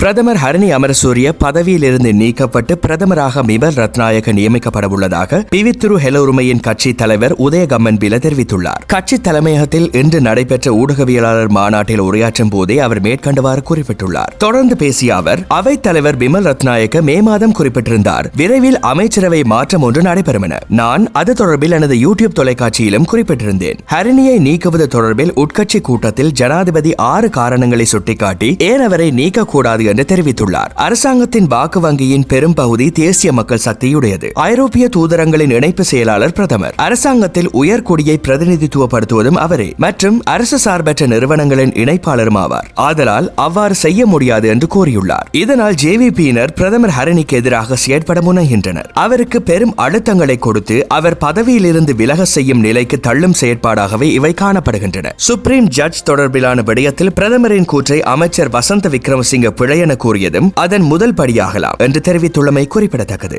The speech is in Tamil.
பிரதமர் ஹரணி அமரசூரிய பதவியிலிருந்து நீக்கப்பட்டு பிரதமராக மிமல் ரத்நாயக நியமிக்கப்படவுள்ளதாக பிவித்துரு ஹெலோருமையின் கட்சி தலைவர் உதயகம்மன் பில தெரிவித்துள்ளார். கட்சி தலைமையகத்தில் இன்று நடைபெற்ற ஊடகவியலாளர் மாநாட்டில் உரையாற்றும் போதே அவர் மேற்கண்டவாறு குறிப்பிட்டுள்ளார். தொடர்ந்து பேசிய அவர் அவைத் தலைவர் பிமல் ரத்நாயக்க மே மாதம் குறிப்பிட்டிருந்தார். விரைவில் அமைச்சரவை மாற்றம் ஒன்று நடைபெறும் என நான் அது தொடர்பில் எனது யூடியூப் தொலைக்காட்சியிலும் குறிப்பிட்டிருந்தேன். ஹரிணியை நீக்குவது தொடர்பில் உட்கட்சி கூட்டத்தில் ஜனாதிபதி ஆறு காரணங்களை சுட்டிக்காட்டி ஏன் அவரை நீக்கக்கூடாது என்று தெரிவித்துள்ளார். அரசாங்கத்தின் வாக்கு வங்கியின் பெரும் பகுதி தேசிய மக்கள் சக்தியுடையது. ஐரோப்பிய தூதரங்களின் இணைப்பு செயலாளர் பிரதமர். அரசாங்கத்தில் உயர்கொடியை பிரதிநிதித்துவப்படுத்துவதும் அவரே மற்றும் அரசு சார்பற்ற நிறுவனங்களின் இணைப்பாளரும் ஆவார். ஆதலால் அவ்வாறு செய்ய முடியாது என்று கூறியுள்ளார். இதனால் ஜேவிபியினர் பிரதமர் ஹரணிக்கு எதிராக செயற்பட முனைகின்றனர். அவருக்கு பெரும் அழுத்தங்களை கொடுத்து அவர் பதவியிலிருந்து விலக செய்யும் நிலைக்கு தள்ளும் செயற்பாடாகவே இவை காணப்படுகின்றன. சுப்ரீம் ஜட்ஜ் தொடர்பிலான விடயத்தில் பிரதமரின் கூற்றை அமைச்சர் வசந்த விக்ரமசிங்க பிழை என கூறியதும் அதன் முதல் படியாகலாம் என்று தெரிவித்துள்ளமை குறிப்பிடத்தக்கது.